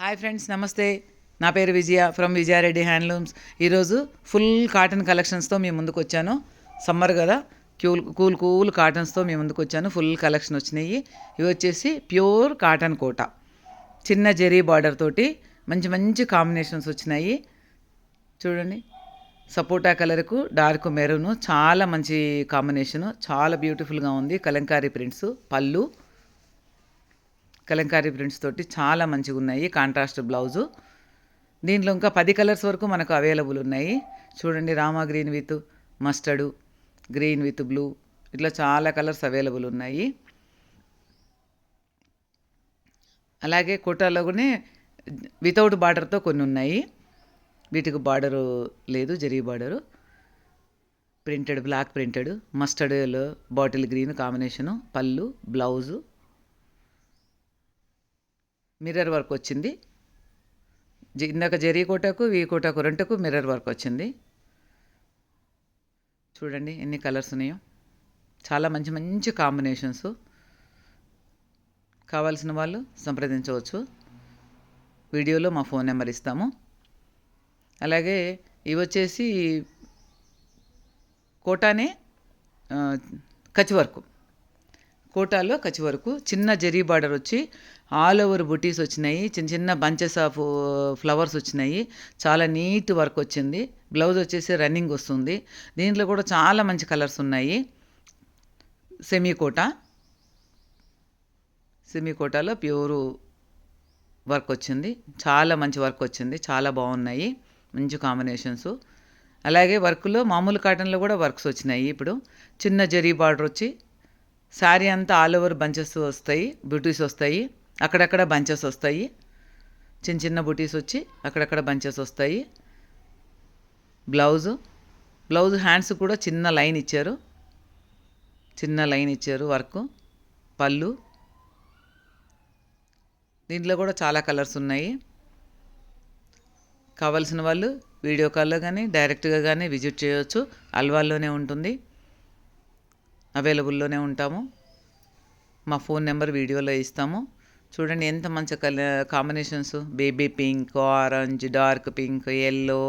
Hi friends నమస్తే. నా పేరు విజయ ఫ్రమ్ విజయారెడ్డి హ్యాండ్లూమ్స్. ఈరోజు ఫుల్ కాటన్ కలెక్షన్స్తో మీ ముందుకు వచ్చాను. సమ్మర్ కదా క్యూల్ కూల్ కూల్ కాటన్స్తో మీ ముందుకు వచ్చాను. ఫుల్ కలెక్షన్ వచ్చినాయి. ఇవి వచ్చేసి ప్యూర్ కాటన్ కోట. చిన్న జెరీ బార్డర్ తోటి మంచి మంచి కాంబినేషన్స్ వచ్చినాయి. చూడండి. సపోటా కలర్కు డార్క్ మెరూన్ చాలా మంచి కాంబినేషను చాలా బ్యూటిఫుల్గా ఉంది. కలంకారీ ప్రింట్స్ పళ్ళు. కలంకారీ ప్రింట్స్ తోటి చాలా మంచిగా ఉన్నాయి. Contrast blouse. దీంట్లో ఇంకా పది కలర్స్ వరకు మనకు అవైలబుల్ ఉన్నాయి. చూడండి Rama green with mustard green with blue. ఇట్లా చాలా కలర్స్ అవైలబుల్ ఉన్నాయి. అలాగే కోటాలోనే వితౌట్ బార్డర్తో కొన్ని ఉన్నాయి. వీటికి బార్డరు లేదు zari border. Printed block printed. Mustard bottle green combination pallu blouse. Mirror work వచ్చింది. జి- ఇందాక జరీ కోటకు వీ కోటకు రెండుకు మిర్రర్ వర్క్ వచ్చింది. చూడండి ఎన్ని కలర్స్ ఉన్నాయో. చాలా మంచి మంచి కాంబినేషన్స్. కావాల్సిన వాళ్ళు సంప్రదించవచ్చు. వీడియోలో మా ఫోన్ నెంబర్ ఇస్తాము. అలాగే ఇవి వచ్చేసి కోటానే కచ్ వర్క్. కోటాలో కచ్చి వరకు చిన్న జరీ బార్డర్ వచ్చి ఆల్ ఓవర్ బుటీస్ వచ్చినాయి చిన్న చిన్న బంచెస్ ఆఫ్ ఫ్లవర్స్ వచ్చినాయి. చాలా నీట్ వర్క్ వచ్చింది. బ్లౌజ్ వచ్చేసి రన్నింగ్ వస్తుంది. దీంట్లో కూడా చాలా మంచి కలర్స్ ఉన్నాయి. సెమీ కోట. సెమీ కోటాలో ప్యూర్ వర్క్ వచ్చింది. చాలా మంచి వర్క్ వచ్చింది. చాలా బాగున్నాయి. మంచి కాంబినేషన్స్. అలాగే వర్క్లో మామూలు కాటన్లో కూడా వర్క్స్ వచ్చినాయి ఇప్పుడు. చిన్న జరీ బార్డర్ వచ్చి శారీ అంతా ఆల్ ఓవర్ బంచెస్ వస్తాయి బుటీస్ వస్తాయి అక్కడక్కడ బంచెస్ వస్తాయి. చిన్న చిన్న బుటీస్ వచ్చి అక్కడక్కడ బంచెస్ వస్తాయి. బ్లౌజు బ్లౌజ్ హ్యాండ్స్ కూడా చిన్న లైన్ ఇచ్చారు. చిన్న లైన్ ఇచ్చారు వర్క్ పళ్ళు. దీంట్లో కూడా చాలా కలర్స్ ఉన్నాయి. కావాల్సిన వాళ్ళు వీడియో కాల్లో కానీ డైరెక్ట్గా కానీ విజిట్ చేయవచ్చు అల్వాల్లోనే ఉంటుంది. అవైలబుల్లోనే ఉంటాము. మా ఫోన్ నెంబర్ వీడియోలో ఇస్తాము. చూడండి ఎంత మంచి కల combinations baby pink orange dark pink yellow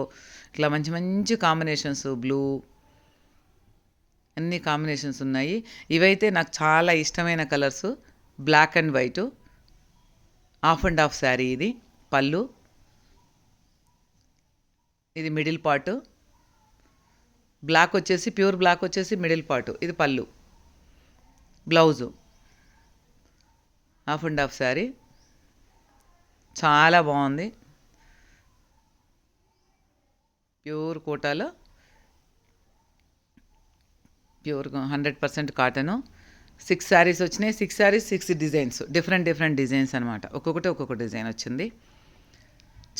ఇట్లా మంచి మంచి కాంబినేషన్స్ బ్లూ అన్ని కాంబినేషన్స్ ఉన్నాయి. ఇవైతే నాకు చాలా ఇష్టమైన colours black and white half and half sari ఇది. పళ్ళు. ఇది మిడిల్ పార్ట్ బ్లాక్ వచ్చేసి ప్యూర్ బ్లాక్ వచ్చేసి మిడిల్ పార్ట్. ఇది pallu. Blouse. Half and half sari. చాలా బాగుంది. ప్యూర్ కోటాలో. Pure hundred percent cotton. Six saris వచ్చినాయి. Six saris six designs. Different different designs అనమాట ఒక్కొక్కటి ఒక్కొక్క డిజైన్ వచ్చింది.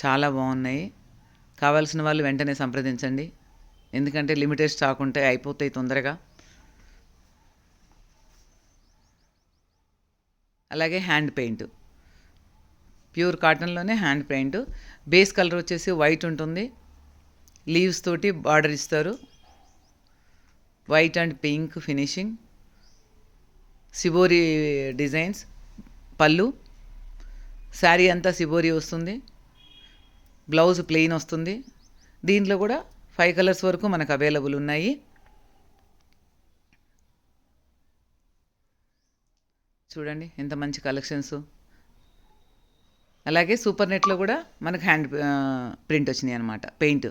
చాలా బాగున్నాయి. కావాల్సిన వాళ్ళు వెంటనే సంప్రదించండి. ఎందుకంటే లిమిటెడ్ స్టాక్ ఉంటే అయిపోతాయి తొందరగా. అలాగే హ్యాండ్ పెయింట్. ప్యూర్ కాటన్లోనే హ్యాండ్ పెయింట్. బేస్ కలర్ వచ్చేసి వైట్ ఉంటుంది. లీవ్స్ తోటి బార్డర్ ఇస్తారు. White and pink finishing. Shibori designs. Pallu. Sari అంతా సిబోరి వస్తుంది. బ్లౌజ్ ప్లెయిన్ వస్తుంది. దీంట్లో కూడా ఫైవ్ కలర్స్ వరకు మనకు అవైలబుల్ ఉన్నాయి. చూడండి ఎంత మంచి కలెక్షన్స్ అలాగే సూపర్ నెట్లో కూడా మనకు హ్యాండ్ ప్రింట్ వచ్చినాయి అనమాట పెయింట్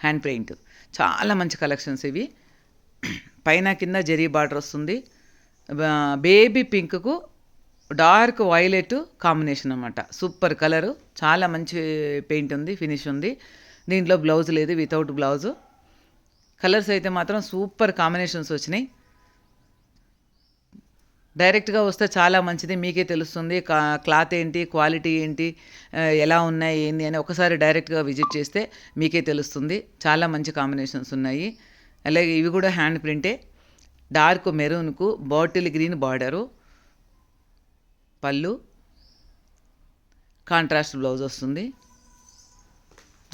హ్యాండ్ పెయింట్ చాలా మంచి కలెక్షన్స్ ఇవి. పైన కింద జరీ బార్డర్ వస్తుంది. బేబీ పింక్కు డార్క్ వైలెట్ కాంబినేషన్ అనమాట సూపర్ కలరు చాలా మంచి పెయింట్ ఉంది ఫినిష్ ఉంది. దీంట్లో బ్లౌజ్ లేదు వితౌట్ బ్లౌజు కలర్స్ అయితే మాత్రం సూపర్ కాంబినేషన్స్ వచ్చినాయి. డైరెక్ట్గా వస్తే చాలా మంచిది మీకే తెలుస్తుంది క్లాత్ ఏంటి క్వాలిటీ ఏంటి ఎలా ఉన్నాయి ఏంటి అని ఒకసారి డైరెక్ట్గా విజిట్ చేస్తే మీకే తెలుస్తుంది. చాలా మంచి కాంబినేషన్స్ ఉన్నాయి. అలాగే ఇవి కూడా హ్యాండ్ ప్రింటే dark మెరూన్కు bottle green border pallu. Contrast blouse వస్తుంది.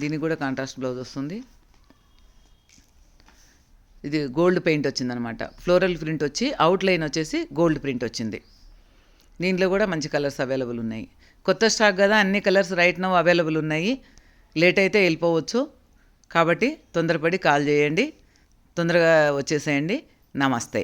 దీనికి కూడా కాంట్రాస్ట్ బ్లౌజ్ వస్తుంది. ఇది గోల్డ్ పెయింట్ వచ్చిందనమాట. ఫ్లోరల్ ప్రింట్ వచ్చి అవుట్ లైన్ వచ్చేసి గోల్డ్ ప్రింట్ వచ్చింది. దీంట్లో కూడా మంచి కలర్స్ అవైలబుల్ ఉన్నాయి. కొత్త స్టాక్ కదా అన్ని కలర్స్ రైట్ నౌ అవైలబుల్ ఉన్నాయి. లేట్ అయితే వెళ్ళిపోవచ్చు. కాబట్టి తొందరపడి కాల్ చేయండి. తొందరగా వచ్చేసేయండి. నమస్తే.